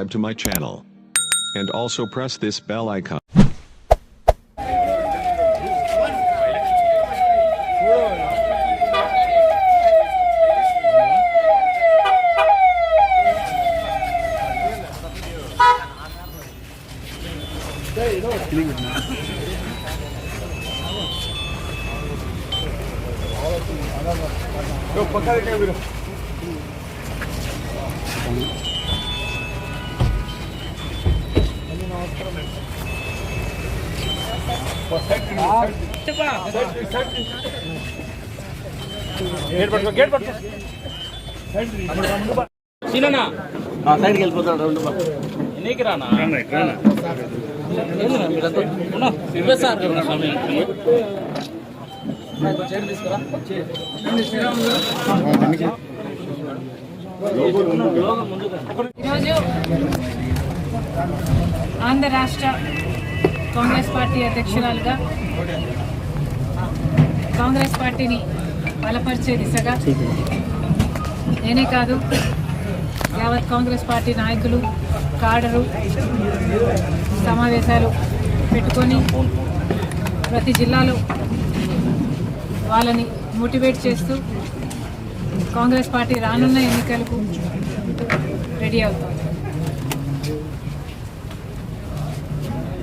subscribe to my channel. And also press this bell icon. సీనన్నా సైడ్కి వెళ్ళిపోతాడు రెండు. ఎన్నికి రానా సార్. నాకు. ఈరోజు ఆంధ్ర రాష్ట్ర కాంగ్రెస్ పార్టీ అధ్యక్షురాలుగా కాంగ్రెస్ పార్టీని బలపరిచే దిశగా నేనే కాదు యావత్ కాంగ్రెస్ పార్టీ నాయకులు కాడరు సమావేశాలు పెట్టుకొని ప్రతి జిల్లాలో వాళ్ళని మోటివేట్ చేస్తూ కాంగ్రెస్ పార్టీ రానున్న ఎన్నికలకు రెడీ అవుతుంది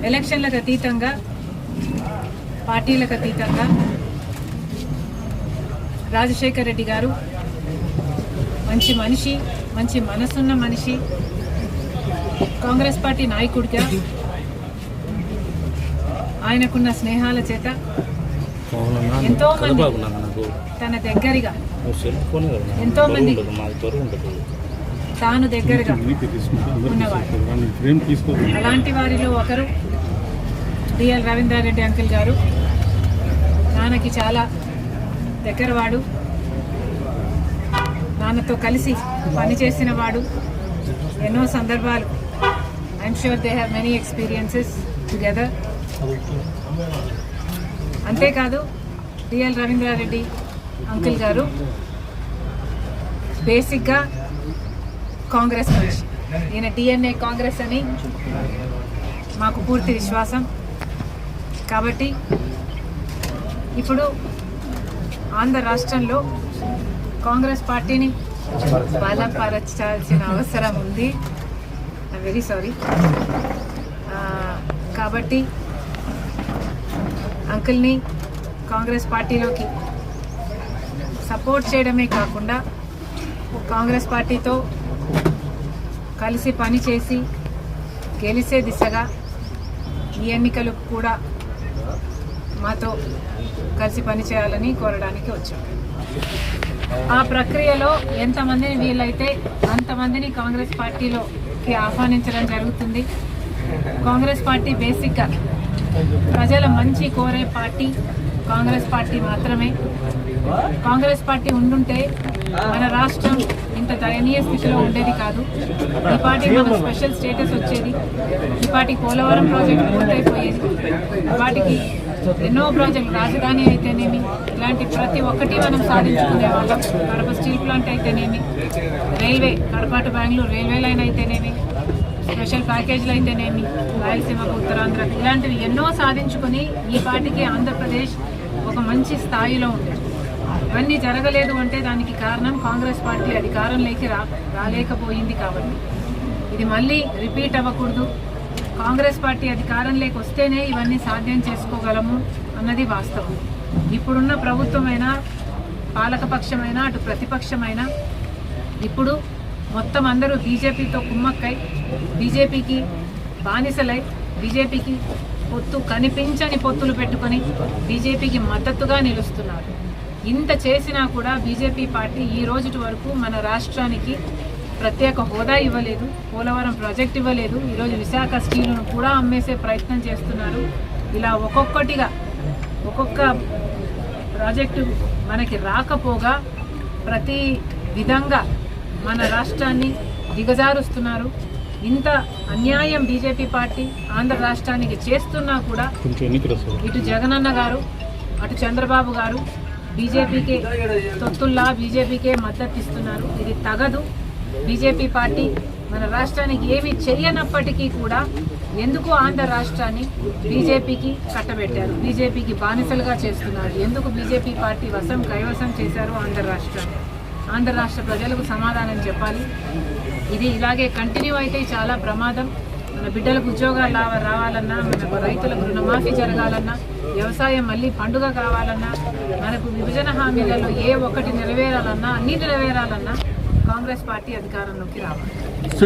ఎలక్షన్లకు అతీతంగా పార్టీలకు అతీతంగా రాజశేఖర్ రెడ్డి గారు మంచి మనిషి మంచి మనసున్న మనిషి కాంగ్రెస్ పార్టీ నాయకుడిగా ఆయనకున్న స్నేహాల చేత ఎంతో మంది తన దగ్గరగా ఎంతో మంది తాను దగ్గరగా ఉన్నవాడు. అలాంటి వారిలో ఒకరు డిఎల్ రవీంద్రారెడ్డి అంకుల్ గారు. నాన్నకి చాలా దగ్గరవాడు. నాన్నతో కలిసి పనిచేసిన వాడు. ఎన్నో సందర్భాలు. I'm sure they have many experiences together అంతేకాదు డిఎల్ రవీంద్రారెడ్డి అంకుల్ గారు. బేసిక్గా కాంగ్రెస్ నుంచి. ఈయన డిఎన్ఏ కాంగ్రెస్ అని మాకు పూర్తి విశ్వాసం. కాబట్టి ఇప్పుడు ఆంధ్ర రాష్ట్రంలో కాంగ్రెస్ పార్టీని బలపరచాల్సిన అవసరం ఉంది. వెరీ సారీ కాబట్టి అంకుల్ని కాంగ్రెస్ పార్టీలోకి సపోర్ట్ చేయడమే కాకుండా కాంగ్రెస్ పార్టీతో కలిసి పనిచేసి గెలిచే దిశగా ఈ ఎన్నికలు కూడా మాతో కలిసి పనిచేయాలని కోరడానికి వచ్చాం. ఆ ప్రక్రియలో ఎంతమందిని వీలైతే అంతమందిని కాంగ్రెస్ పార్టీలోకి ఆహ్వానించడం జరుగుతుంది. కాంగ్రెస్ పార్టీ బేసిక్గా ప్రజల మంచి కోరే పార్టీ కాంగ్రెస్ పార్టీ మాత్రమే. కాంగ్రెస్ పార్టీ ఉండుంటే మన రాష్ట్రం ఇంత దయనీయ స్థితిలో ఉండేది కాదు. ఈ పార్టీ మన స్పెషల్ స్టేటస్ వచ్చేది. ఈ పార్టీ పోలవరం ప్రాజెక్ట్ పూర్తయిపోయేది. ఈ పార్టీకి ఎన్నో ప్రాజెక్టులు రాజధాని అయితేనేమి ఇలాంటి ప్రతి ఒక్కటి మనం సాధించుకునే వాళ్ళం. కడప స్టీల్ ప్లాంట్ అయితేనేమి railway Kadapa to Bengaluru railway line అయితేనేమి స్పెషల్ ప్యాకేజీలు అయితేనేమి రాయలసీమకు ఉత్తరాంధ్ర ఇలాంటివి ఎన్నో సాధించుకొని ఈ పార్టీకి ఆంధ్రప్రదేశ్ ఒక మంచి స్థాయిలో ఉంది. ఇవన్నీ జరగలేదు అంటే దానికి కారణం కాంగ్రెస్ పార్టీ అధికారంలోకి రా రాలేకపోయింది కాబట్టి. ఇది మళ్ళీ రిపీట్ అవ్వకూడదు. కాంగ్రెస్ పార్టీ అధికారంలోకి వస్తేనే ఇవన్నీ సాధ్యం చేసుకోగలము అన్నది వాస్తవం. ఇప్పుడున్న ప్రభుత్వమైనా పాలకపక్షమైనా అటు ప్రతిపక్షమైనా ఇప్పుడు మొత్తం అందరూ బీజేపీతో కుమ్మక్కై బీజేపీకి బానిసలై బీజేపీకి పొత్తు కనిపించని పొత్తులు పెట్టుకొని బీజేపీకి మద్దతుగా నిలుస్తున్నారు. ఇంత చేసినా కూడా బీజేపీ పార్టీ ఈ రోజుటి వరకు మన రాష్ట్రానికి ప్రత్యేక హోదా ఇవ్వలేదు పోలవరం ప్రాజెక్ట్ ఇవ్వలేదు. ఈరోజు విశాఖ స్టీలును కూడా అమ్మేసే ప్రయత్నం చేస్తున్నారు. ఇలా ఒక్కొక్కటిగా ఒక్కొక్క ప్రాజెక్టు మనకి రాకపోగా ప్రతి విధంగా మన రాష్ట్రాన్ని దిగజారుస్తున్నారు. ఇంత అన్యాయం బీజేపీ పార్టీ ఆంధ్ర రాష్ట్రానికి చేస్తున్నా కూడా ఇటు జగనన్న గారు అటు చంద్రబాబు గారు బీజేపీకి తొత్తుల్లా బీజేపీకే మద్దతు ఇస్తున్నారు ఇది తగదు. బీజేపీ పార్టీ మన రాష్ట్రానికి ఏమి చెయ్యనప్పటికీ కూడా ఎందుకు ఆంధ్ర రాష్ట్రాన్ని బీజేపీకి కట్టబెట్టారు? బీజేపీకి బానిసలుగా చేస్తున్నారు. ఎందుకు బీజేపీ పార్టీ వశం కైవసం చేశారు ఆంధ్ర రాష్ట్రాన్ని? ఆంధ్ర రాష్ట్ర ప్రజలకు సమాధానం చెప్పాలి. ఇది ఇలాగే కంటిన్యూ అయితే చాలా ప్రమాదం. మన బిడ్డలకు ఉద్యోగాలు రావాలన్నా మనకు రైతులకు రుణమాఫీ జరగాలన్నా వ్యవసాయం మళ్ళీ పండుగ కావాలన్నా మనకు విభజన హామీలలో ఏ ఒక్కటి నెరవేరాలన్నా అన్ని నెరవేరాలన్నా కాంగ్రెస్ పార్టీ అధికారంలోకి రావాలి.